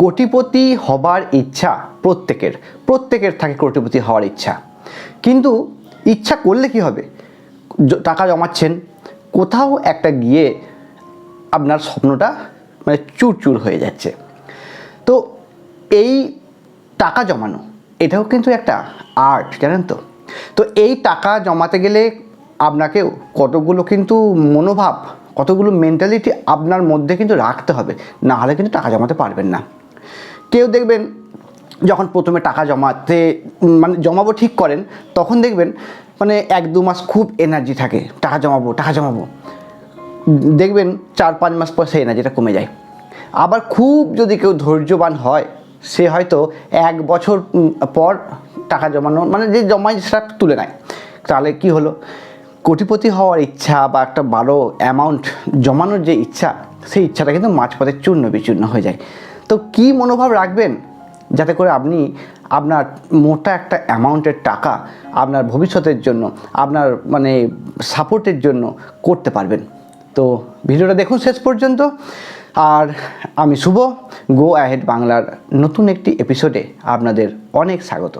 কোটিপতি হবার ইচ্ছা প্রত্যেকের প্রত্যেকের থাকে কোটিপতি হওয়ার ইচ্ছা। কিন্তু ইচ্ছা করলে কি হবে? টাকা জমাচ্ছেন, কোথাও একটা গিয়ে আপনার স্বপ্নটা মানে চুরচুর হয়ে যাচ্ছে। তো এই টাকা জমানো, এটাও কিন্তু একটা আর্ট, জানেন তো? তো এই টাকা জমাতে গেলে আপনাকেও কতগুলো কিন্তু মনোভাব, কতগুলো মেন্টালিটি আপনার মধ্যে কিন্তু রাখতে হবে। না হলে কিন্তু টাকা জমাতে পারবেন না। কেউ দেখবেন যখন প্রথমে টাকা জমাতে মানে জমাবো ঠিক করেন, তখন দেখবেন মানে এক দু মাস খুব এনার্জি থাকে, টাকা জমাবো টাকা জমাবো। দেখবেন চার পাঁচ মাস পর সেই এনার্জিটা কমে যায়। আবার খুব যদি কেউ ধৈর্যবান হয়, সে হয়তো এক বছর পর টাকা জমানো মানে যে জমায় সেটা তুলে নেয়। তাহলে কি হলো? কোটিপতি হওয়ার ইচ্ছা বা একটা বড় অ্যামাউন্ট জমানোর যে ইচ্ছা, সেই ইচ্ছাটা কিন্তু মাঝপথে চূর্ণ বিচূর্ণ হয়ে যায়। তো কি মনোভাব রাখবেন যাতে করে আপনি আপনার মোটা একটা অ্যামাউন্টের টাকা আপনার ভবিষ্যতের জন্য, আপনার মানে সাপোর্টের জন্য করতে পারবেন? তো ভিডিওটা দেখুন শেষ পর্যন্ত। আর আমি শুভ গো অ্যাহেড বাংলার নতুন একটি এপিসোডে আপনাদের অনেক স্বাগত।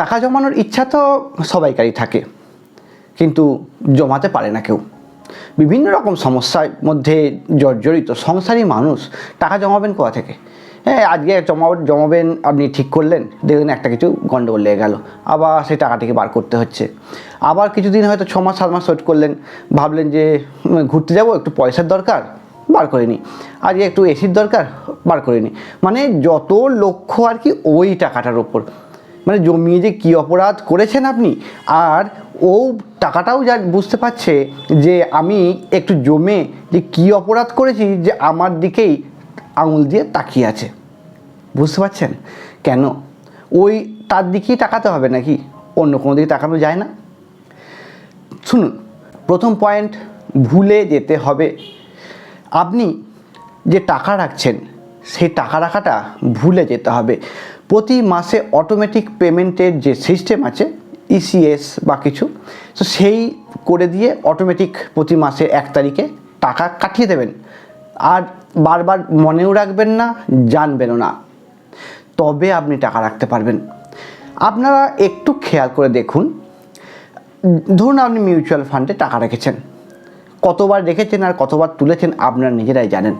টাকা জমানোর ইচ্ছা তো সবাইকারই থাকে, কিন্তু জমাতে পারে না কেউ। বিভিন্ন রকম সমস্যার মধ্যে জর্জরিত, সংসারী মানুষ টাকা জমাবেন কোথা থেকে? হ্যাঁ আজকে জমা জমাবেন, আপনি ঠিক করলেন। দেখলেন একটা কিছু গন্ডগোল লেগে গেল। আবার সেই টাকাটিকে বার করতে হচ্ছে। আবার কিছুদিন হয়তো ছ মাস, সাত মাস ওয়েট করলেন। ভাবলেন যে ঘুরতে যাব, একটু পয়সার দরকার, বার করে নিই আজকে একটু এসির দরকার, বার করে নিই মানে যত লক্ষ্য আর কি, ওই টাকাটার ওপর। মানে জমিয়ে যে কী অপরাধ করেছেন আপনি, আর ও টাকাটাও যা বুঝতে পারছে যে, আমি একটু জমে যে কী অপরাধ করেছি, যে আমার দিকেই আঙুল দিয়ে তাকিয়ে আছে। বুঝতে পারছেন? কেন? ওই তার দিকেই তাকাতে হবে নাকি? অন্য কোনো দিকে তাকানো যায় না। শুনুন, প্রথম পয়েন্ট ভুলে যেতে হবে। আপনি যে টাকা রাখছেন, সেই টাকা রাখাটা ভুলে যেতে হবে। প্রতি মাসে অটোমেটিক পেমেন্টের যে সিস্টেম আছে ইসিএস বা কিছু, তো সেই করে দিয়ে অটোমেটিক প্রতি মাসে এক তারিখে টাকা কাটিয়ে দেবেন। আর বারবার মনেও রাখবেন না, জানবেনও না। তবে আপনি টাকা রাখতে পারবেন। আপনারা একটু খেয়াল করে দেখুন। ধরুন আপনি মিউচুয়াল ফান্ডে টাকা রেখেছেন। কতবার রেখেছেন আর কতবার তুলেছেন আপনারা নিজেরাই জানেন।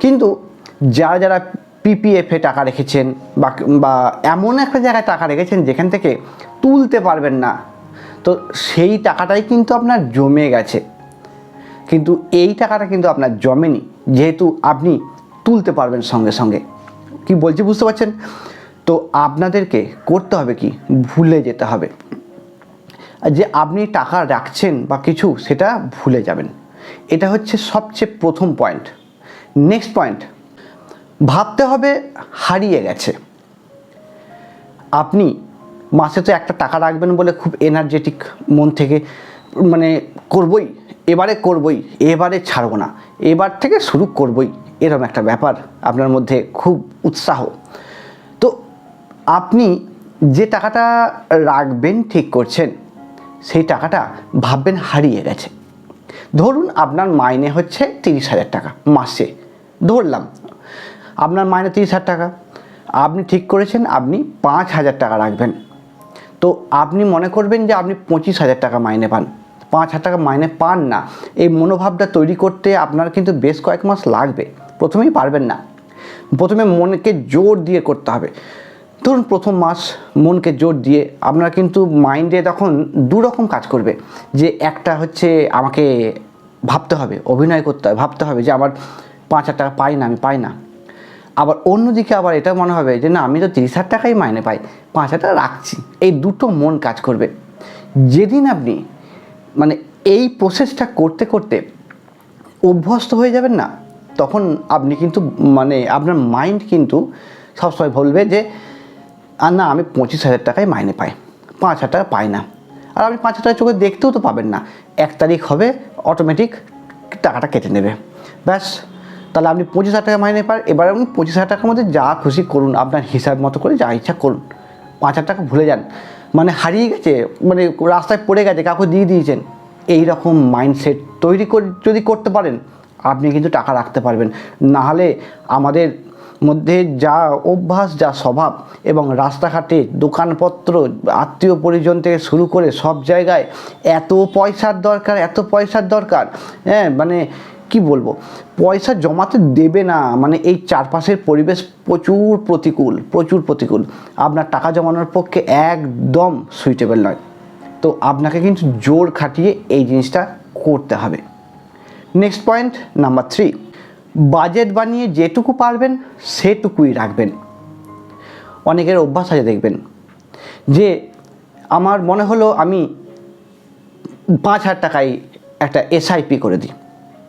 কিন্তু যারা যারা পিপিএফে টাকা রেখেছেন বা বা এমন একটা জায়গায় টাকা রেখেছেন যেখান থেকে তুলতে পারবেন না, তো সেই টাকাটাই কিন্তু আপনার জমে গেছে। কিন্তু এই টাকাটা কিন্তু আপনার জমেনি, যেহেতু আপনি তুলতে পারবেন সঙ্গে সঙ্গে। কি বলছি বুঝতে পারছেন? তো আপনাদেরকে করতে হবে কি? ভুলে যেতে হবে। যে আপনি টাকা রাখছেন বা কিছু, সেটা ভুলে যাবেন। এটা হচ্ছে সবচেয়ে প্রথম পয়েন্ট নেক্সট পয়েন্ট ভাবতে হবে হারিয়ে গেছে। আপনি মাসে তো একটা টাকা রাখবেন বলে খুব এনার্জেটিক মন থেকে মানে করবই। এবারে করবই, এবারে ছাড়বো না। এবার থেকে শুরু করবই এরকম একটা ব্যাপার আপনার মধ্যে খুব উৎসাহ। তো আপনি যে টাকাটা রাখবেন ঠিক করছেন, সেই টাকাটা ভাববেন হারিয়ে গেছে। ধরুন আপনার মাইনে হচ্ছে তিরিশ হাজার টাকা মাসে, ধরলাম। আপনার মাইনে তিরিশ হাজার টাকা, আপনি ঠিক করেছেন, আপনি পাঁচ হাজার টাকা রাখবেন। তো আপনি মনে করবেন যে আপনি পঁচিশ হাজার টাকা মাইনে পান। পাঁচ হাজার টাকা মাইনে পান না। এই মনোভাবটা তৈরি করতে আপনার কিন্তু বেশ কয়েক মাস লাগবে। প্রথমেই পারবেন না। প্রথমে মনকে জোর দিয়ে করতে হবে। ধরুন প্রথম মাস মনকে জোর দিয়ে আপনারা কিন্তু মাইন্ডে তখন দু রকম কাজ করবে। যে একটা হচ্ছে আমাকে ভাবতে হবে, অভিনয় করতে হবে, ভাবতে হবে যে আমার পাঁচ হাজার টাকা পাই না, আমি পাই না। আবার অন্যদিকে আবার এটা মনে হবে যে না, আমি তো তিরিশ হাজার টাকাই মাইনে পাই, পাঁচ হাজার টাকা রাখছি। এই দুটো মন কাজ করবে। যেদিন আপনি মানে এই প্রসেসটা করতে করতে অভ্যস্ত হয়ে যাবেন না। তখন আপনি কিন্তু মানে আপনার মাইন্ড কিন্তু সবসময় বলবে যে আর না, আমি পঁচিশ হাজার টাকায় মাইনে পাই। পাঁচ হাজার টাকা পাই না। আর আপনি পাঁচ হাজার চোখে দেখতেও তো পাবেন না। এক তারিখ হবে অটোমেটিক টাকাটা কেটে নেবে। ব্যাস, তাহলে আপনি পঁচিশ হাজার টাকা মাইনে পান। এবার আপনি পঁচিশ হাজার টাকার মধ্যে যা খুশি করুন, আপনার হিসাব মতো করে যা ইচ্ছা করুন। পাঁচ হাজার টাকা ভুলে যান। মানে হারিয়ে গেছে মানে রাস্তায় পড়ে গেছে, কাউকে দিয়ে দিয়েছেন। এই রকম মাইন্ডসেট তৈরি করে, যদি করতে পারেন, আপনি কিন্তু টাকা রাখতে পারবেন। নাহলে আমাদের মধ্যে যা অভ্যাস, যা স্বভাব এবং রাস্তাঘাটে দোকানপত্র, আত্মীয় পরিজন থেকে শুরু করে সব জায়গায় এত পয়সার দরকার, এত পয়সার দরকার হ্যাঁ মানে কি বলব? পয়সা জমাতে দেবে না। মানে এই চারপাশের পরিবেশ প্রচুর প্রতিকূল প্রচুর প্রতিকূল। আপনার টাকা জমানোর পক্ষে একদম সুইটেবল নয়। তো আপনাকে কিন্তু জোর খাটিয়ে এই জিনিসটা করতে হবে। Next point number three budget বানিয়ে যেটুকু পারবেন, সেটুকুই রাখবেন। অনেকের অভ্যাস আছে দেখবেন, যে আমার মনে হলো আমি পাঁচ হাজার টাকায় একটা এসআইপি করে দিই।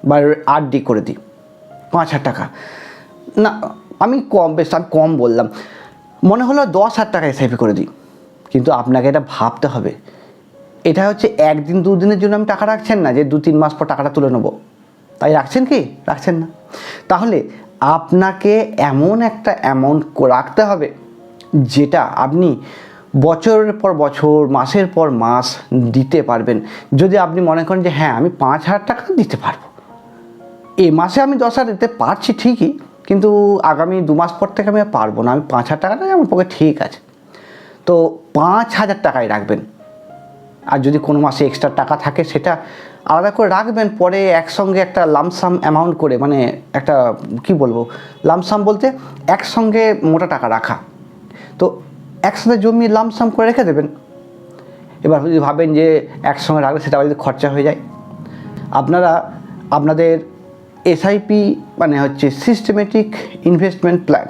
বা আরডি করে দিই, পাঁচ হাজার টাকা। না, আমি কম, বেশ, আমি কম বললাম। মনে হলো দশ হাজার টাকা এসআইপি করে দিই, কিন্তু আপনাকে এটা ভাবতে হবে। এটা হচ্ছে একদিন, দুদিনের জন্য আমি টাকা রাখছেন না, যে দু তিন মাস পর টাকাটা তুলে নেব। তাই রাখছেন কি? রাখছেন না। তাহলে আপনাকে এমন একটা অ্যামাউন্ট রাখতে হবে, যেটা আপনি বছরের পর বছর, মাসের পর মাস দিতে পারবেন। যদি আপনি মনে করেন যে হ্যাঁ আমি পাঁচ হাজার টাকা দিতে পারব এই মাসে আমি দশ হাজার দিতে পারছি ঠিকই, কিন্তু আগামী দু মাস পর থেকে আমি পারব না। আমি পাঁচ হাজার টাকাটাই আমার পক্ষে ঠিক আছে। তো পাঁচ হাজার টাকাই রাখবেন। আর যদি কোনো মাসে এক্সট্রা টাকা থাকে সেটা আলাদা করে রাখবেন, পরে একসঙ্গে একটা লামসাম অ্যামাউন্ট করে মানে একটা, কি বলব লামসাম বলতে একসঙ্গে মোটা টাকা রাখা। তো একসাথে জমিয়ে লামসাম করে রেখে দেবেন। এবার যদি ভাবেন যে একসঙ্গে রাখলে সেটা যদি খরচা হয়ে যায়। আপনারা, আপনাদের এসআইপি মানে হচ্ছে সিস্টেমেটিক ইনভেস্টমেন্ট প্ল্যান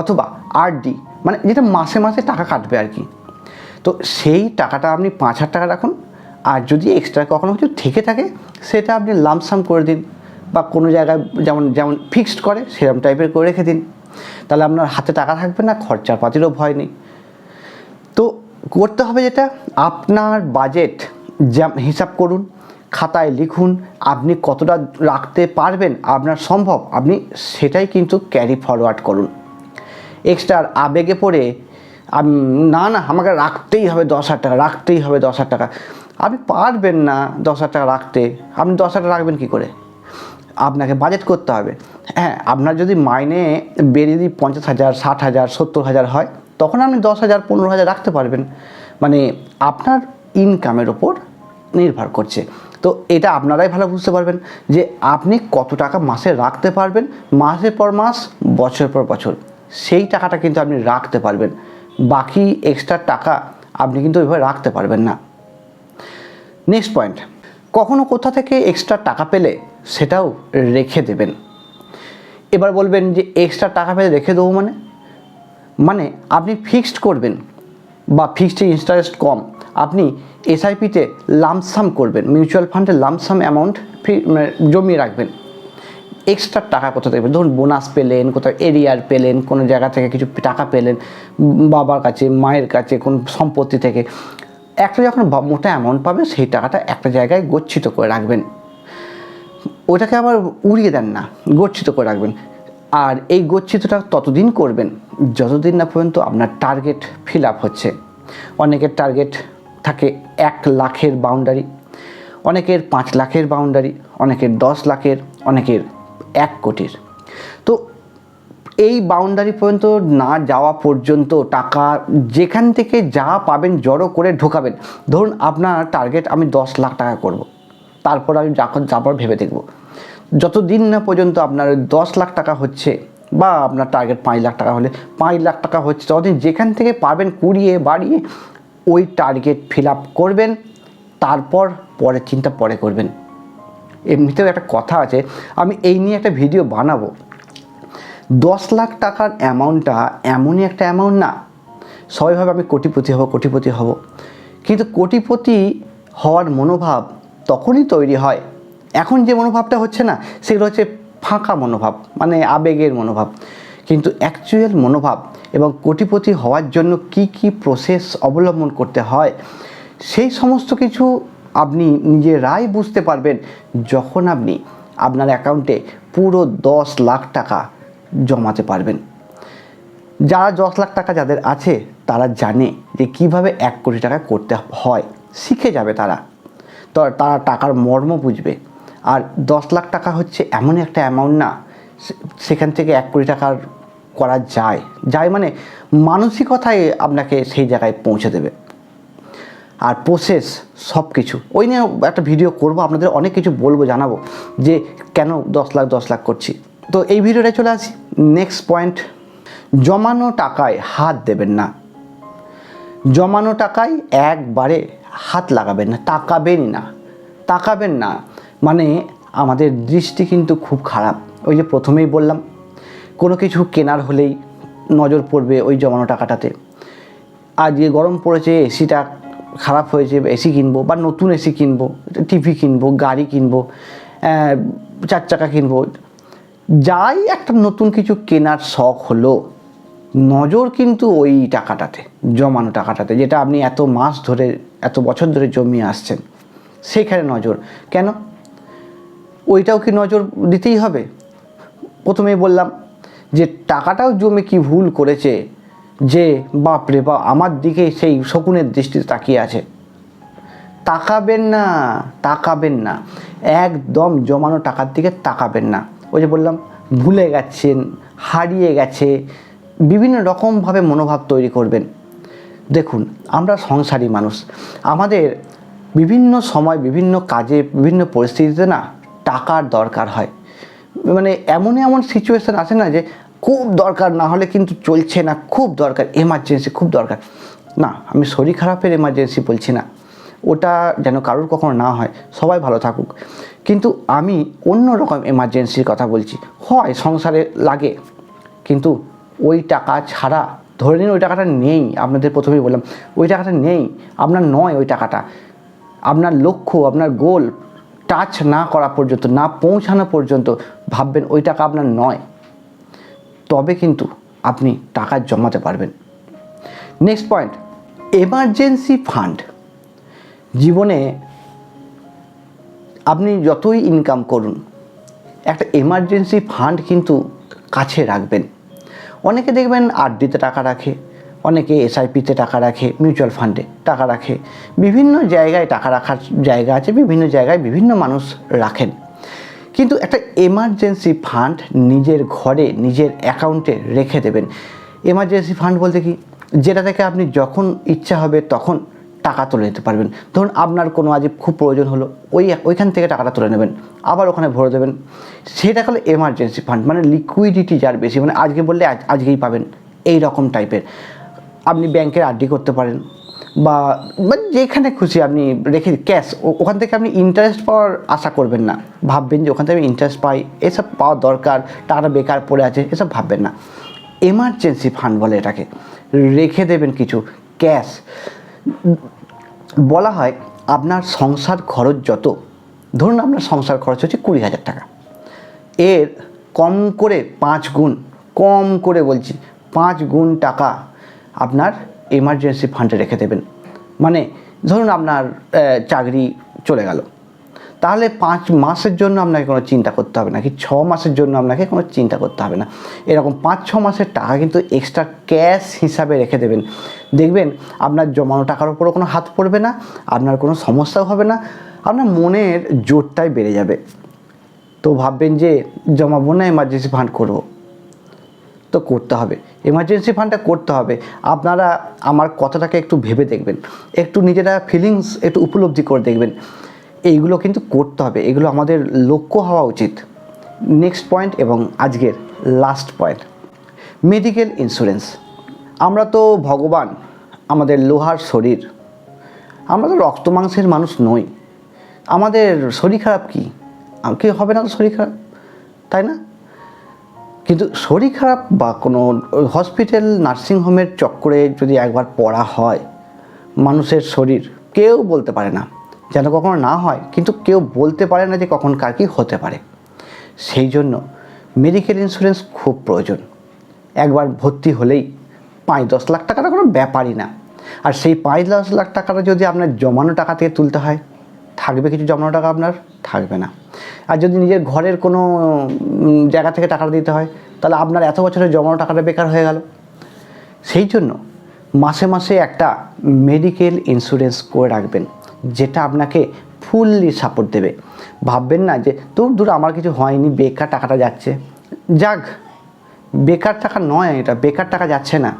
অথবা আরডি মানে যেটা মাসে মাসে টাকা কাটবে আর কি। তো সেই টাকাটা আপনি পাঁচ হাজার টাকা রাখুন, আর যদি এক্সট্রা কখনো কিছু থেকে থাকে, সেটা আপনি লামসাম করে দিন বা কোনো জায়গায় যেমন যেমন ফিক্সড করে সেরকম টাইপের করে রেখে দিন। তাহলে আপনার হাতে টাকা থাকবে না খরচার পাতিরও ভয় নেই। তো করতে হবে যেটা, আপনার বাজেট যা হিসাব করুন খাতায় লিখুন, আপনি কতটা রাখতে পারবেন, আপনার সম্ভব, আপনি সেটাই কিন্তু ক্যারি ফরওয়ার্ড করুন। এক্সট্রা আবেগে পড়ে না না, আমাকে রাখতেই হবে দশ হাজার টাকা, রাখতেই হবে দশ হাজার টাকা। আপনি পারবেন না দশ হাজার টাকা রাখতে, আপনি দশ হাজার টাকা রাখবেন কী করে? আপনাকে বাজেট করতে হবে। হ্যাঁ আপনার যদি মাইনে বেড়ে যদি পঞ্চাশ হাজার, ষাট হাজার, সত্তর হাজার হয়, তখন আপনি দশ হাজার, পনেরো হাজার রাখতে পারবেন। মানে আপনার ইনকামের ওপর নির্ভর করছে। তো এটা আপনারাই ভালো বুঝতে পারবেন যে আপনি কত টাকা মাসে রাখতে পারবেন, মাসের পর মাস বছর পর বছর। সেই টাকাটা কিন্তু আপনি রাখতে পারবেন। বাকি এক্সট্রা টাকা আপনি কিন্তু ওইভাবে রাখতে পারবেন না। নেক্সট পয়েন্ট কখনো কোথা থেকে এক্সট্রা টাকা পেলে সেটাও রেখে দেবেন। এবার বলবেন যে এক্সট্রা টাকা পেলে রেখে দেবো মানে? মানে আপনি ফিক্সড করবেন বা ফিক্সড ইন্টারেস্ট কম। আপনি এসআইপিতে লামসাম করবেন মিউচুয়াল ফান্ডে লামসাম অ্যামাউন্ট জমিয়ে রাখবেন। এক্সট্রা টাকা কোথা থেকে ধরুন বোনাস পেলেন, কোথাও এরিয়ার পেলেন, কোনো জায়গা থেকে কিছু টাকা পেলেন, বাবার কাছে, মায়ের কাছে, কোন সম্পত্তি থেকে। একটা যখন মোটা অ্যামাউন্ট পাবেন সেই টাকাটা একটা জায়গায় গচ্ছিত করে রাখবেন। ওটাকে আবার উড়িয়ে দেন না, গচ্ছিত করে রাখবেন। আর এই গচ্ছিতটা ততদিন করবেন, যতদিন না পর্যন্ত আপনার টার্গেট ফিল আপ হচ্ছে। অনেকের টার্গেট থাকে এক লাখের বাউন্ডারি অনেকের পাঁচ লাখের বাউন্ডারি অনেকের দশ লাখের, অনেকের এক কোটির। তো এই বাউন্ডারি পর্যন্ত না যাওয়া পর্যন্ত টাকা যেখান থেকে যা পাবেন জড়ো করে ঢোকাবেন। ধরুন আপনার টার্গেট আমি দশ লাখ টাকা করব। তারপর আমি যখন যাবার ভেবে দেখব। যতদিন না পর্যন্ত আপনার দশ লাখ টাকা হচ্ছে বা আপনার টার্গেট পাঁচ লাখ টাকা হলে, পাঁচ লাখ টাকা হচ্ছে, ততদিন যেখান থেকে পারবেন কুড়িয়ে বাড়িয়ে ওই টার্গেট ফিল আপ করবেন, তারপর পরের চিন্তা পরে করবেন। এমনিতেও একটা কথা আছে, আমি এই নিয়ে একটা ভিডিও বানাবো। দশ লাখ টাকার অ্যামাউন্টটা এমনই একটা অ্যামাউন্ট না সবাই ভাবে আমি কোটিপতি হব কোটিপতি হব। কিন্তু কোটিপতি হওয়ার মনোভাব তখনই তৈরি হয়। এখন যে মনোভাবটা হচ্ছে না, সেগুলো হচ্ছে ফাঁকা মনোভাব মানে আবেগের মনোভাব। কিন্তু অ্যাকচুয়াল মনোভাব এবং কোটিপতি হওয়ার জন্য কি কি প্রসেস অবলম্বন করতে হয়, সেই সমস্ত কিছু আপনি নিজেরাই বুঝতে পারবেন যখন আপনি আপনার অ্যাকাউন্টে পুরো দশ লাখ টাকা জমাতে পারবেন। যারা দশ লাখ টাকা যাদের আছে, তারা জানে যে কীভাবে এক কোটি টাকা করতে হয়, শিখে যাবে তারা। তো তারা টাকার মর্ম বুঝবে। আর দশ লাখ টাকা হচ্ছে এমন একটা অ্যামাউন্ট না সেখান থেকে এক কোটি টাকার করা যায়। যায় মানে মানসিকতায় আপনাকে সেই জায়গায় পৌঁছে দেবে। আর প্রসেস সব কিছু ওই নিয়ে একটা ভিডিও করব, আপনাদের অনেক কিছু বলব, জানাব যে কেন দশ লাখ দশ লাখ করছি। তো এই ভিডিওটা চলে আসি। নেক্সট পয়েন্ট জমানো টাকায় হাত দেবেন না। জমানো টাকায় একবারে হাত লাগাবেন না, তাকাবেনই না। তাকাবেন না মানে আমাদের দৃষ্টি কিন্তু খুব খারাপ। ওই যে প্রথমেই বললাম কোনো কিছু কেনার হলেই নজর পড়বে ওই জমানো টাকাটাতে। যে গরম পড়েছে এসিটা খারাপ হয়েছে এসি কিনবো বা নতুন এসি কিনবো টিভি কিনবো, গাড়ি কিনবো চার চাকা কিনবো, যাই একটা নতুন কিছু কেনার শখ হলো, নজর কিন্তু ওই টাকাটাতে, জমানো টাকাটাতে, যেটা আপনি এত মাস ধরে, এত বছর ধরে জমিয়ে আসছেন, সেখানে নজর। কেন? ওইটাও কি নজর দিতেই হবে? প্রথমেই বললাম যে টাকাটাও জমে কি ভুল করেছে, যে বাপরে বা আমার দিকে সেই শকুনের দৃষ্টিতে তাকিয়ে আছে। তাকাবেন না তাকাবেন না। একদম জমানো টাকার দিকে তাকাবেন না। ওই যে বললাম, ভুলে গেছেন, হারিয়ে গেছে, বিভিন্ন রকমভাবে মনোভাব তৈরি করবেন। দেখুন, আমরা সংসারী মানুষ। আমাদের বিভিন্ন সময় বিভিন্ন কাজে, বিভিন্ন পরিস্থিতিতে না টাকার দরকার হয়। মানে এমন এমন সিচুয়েশান আসে না যে খুব দরকার, না হলে কিন্তু চলছে না, খুব দরকার এমার্জেন্সি খুব দরকার। না, আমি শরীর খারাপের এমার্জেন্সি বলছি না। ওটা যেন কারোর কখনো না হয়, সবাই ভালো থাকুক। কিন্তু আমি অন্য রকম এমার্জেন্সির কথা বলছি। হয় সংসারে লাগে, কিন্তু ওই টাকা ছাড়া, ধরে নিন ওই টাকাটা নেই, আপনাদের প্রথমেই বললাম, ওই টাকাটা নেই, আপনার নয় ওই টাকাটা। আপনার লক্ষ্য, আপনার গোল টাচ না করা পর্যন্ত, না পৌঁছানো পর্যন্ত ভাববেন ওই টাকা আপনার নয়। তবে কিন্তু আপনি টাকা জমাতে পারবেন। নেক্সট পয়েন্ট এমার্জেন্সি ফান্ড জীবনে আপনি যতই ইনকাম করুন, একটা এমার্জেন্সি ফান্ড কিন্তু কাছে রাখবেন। অনেকে দেখবেন আরডিতে টাকা রাখে অনেকে এসআইপিতে টাকা রাখে মিউচুয়াল ফান্ডে টাকা রাখে। বিভিন্ন জায়গায় টাকা রাখার জায়গা আছে, বিভিন্ন জায়গায় বিভিন্ন মানুষ রাখেন। কিন্তু একটা এমার্জেন্সি ফান্ড নিজের ঘরে, নিজের অ্যাকাউন্টে রেখে দেবেন। এমার্জেন্সি ফান্ড বলতে কি? যেটা থেকে আপনি যখন ইচ্ছা হবে তখন টাকা তুলে নিতে পারবেন। ধরুন আপনার কোনো আজ খুব প্রয়োজন হলো, ওই ওইখান থেকে টাকাটা তুলে নেবেন, আবার ওখানে ভরে দেবেন। সেটা হলো এমার্জেন্সি ফান্ড মানে লিকুইডিটি যার বেশি মানে আজকে বললে আজ, আজকেই পাবেন এই রকম টাইপের আপনি ব্যাংকের আরডি করতে পারেন বা যেখানে খুশি আপনি রেখে ক্যাশ ওখান থেকে আপনি ইন্টারেস্ট পাওয়ার আশা করবেন না। ভাববেন যে ওখান থেকে আমি ইন্টারেস্ট পাই, এসব পাওয়া দরকার টাকাটা বেকার পড়ে আছে, এসব ভাববেন না। এমার্জেন্সি ফান্ড বলে এটাকে। রেখে দেবেন কিছু, ক্যাশ। বলা হয়, আপনার সংসার খরচ যত, ধরুন আপনার সংসার খরচ হচ্ছে কুড়ি হাজার টাকা। এর কম করে পাঁচ গুণ, কম করে বলছি, পাঁচ গুণ টাকা আপনার এমার্জেন্সি ফান্ডে রেখে দেবেন। মানে ধরুন আপনার চাকরি চলে গেল। তাহলে পাঁচ মাসের জন্য আপনাকে কোনো চিন্তা করতে হবে না, কি ছ মাসের জন্য আপনাকে কোনো চিন্তা করতে হবে না। এরকম পাঁচ, ছ মাসের টাকা কিন্তু এক্সট্রা ক্যাশ হিসাবে রেখে দেবেন। দেখবেন আপনার জমানো টাকার উপরও কোনো হাত পড়বে না, আপনার কোনো সমস্যাও হবে না, আপনার মনের জোরটাই বেড়ে যাবে। তো ভাববেন যে জমাবো না এমার্জেন্সি ফান্ড করব। তো করতে হবে। এমার্জেন্সি ফান্ডটা করতে হবে। আপনারা আমার কথাটাকে একটু ভেবে দেখবেন। একটু নিজেরা ফিলিংস একটু উপলব্ধি করে দেখবেন। এইগুলো কিন্তু করতে হবে। এগুলো আমাদের লক্ষ্য হওয়া উচিত। নেক্সট পয়েন্ট এবং আজকের লাস্ট পয়েন্ট মেডিকেল ইন্স্যুরেন্স আমরা তো ভগবান, আমাদের লোহার শরীর। আমরা তো রক্ত মাংসের মানুষ নই। আমাদের শরীর খারাপ কি? কি হবে না তো শরীর খারাপ, তাই না? কিন্তু শরীর খারাপ বা কোনো হসপিটাল নার্সিংহোমের চক্করে যদি একবার পড়া হয়, মানুষের শরীর কেউ বলতে পারে না যেন কখনো না হয়, কিন্তু কেউ বলতে পারে না যে কখন কার কী হতে পারে। সেই জন্য মেডিকেল ইন্স্যুরেন্স খুব প্রয়োজন। একবার ভর্তি হলেই পাঁচ দশ লাখ টাকাটা কোনো ব্যাপারই না। আর সেই পাঁচ দশ লাখ টাকাটা যদি আপনার জমানো টাকা থেকে তুলতে হয়, থাকবে কিছু জমানো টাকা আপনার? থাকবে না। আর যদি নিজের ঘরের কোনো জায়গা থেকে টাকাটা দিতে হয়, তাহলে আপনার এত বছরের জমানো টাকাটা বেকার হয়ে গেল। সেই জন্য মাসে মাসে একটা মেডিকেল ইন্স্যুরেন্স করে রাখবেন, যেটা আপনাকে ফুললি সাপোর্ট দেবে। ভাববেন না যে দূর দূর আমার কিছু হয়নি, বেকার টাকাটা যাচ্ছে। যাক, বেকার টাকা নয় এটা, বেকার টাকা যাচ্ছে না।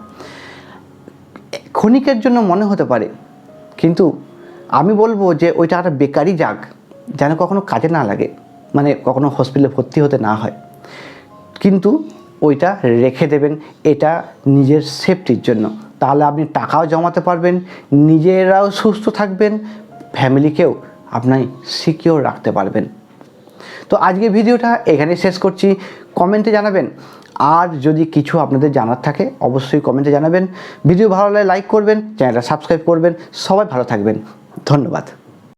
ক্ষণিকের জন্য মনে হতে পারে, কিন্তু আমি বলব যে, ওই টাকাটা বেকারই যাক। যেন কখনো কাজে না লাগে মানে কখনো হসপিটালে ভর্তি হতে না হয়। কিন্তু ওইটা রেখে দেবেন, এটা নিজের সেফটির জন্য। তাহলে আপনি টাকাও জমাতে পারবেন, নিজেরাও সুস্থ থাকবেন ফ্যামিলিকেও আপনি সিকিওর রাখতে পারবেন। তো আজকে ভিডিওটা এখানে শেষ করছি। কমেন্টে জানাবেন। আর যদি কিছু আপনাদের জানার থাকে, অবশ্যই কমেন্টে জানাবেন। ভিডিও ভালো লাগলে লাইক করবেন, চ্যানেলটা সাবস্ক্রাইব করবেন। সবাই ভালো থাকবেন। ধন্যবাদ।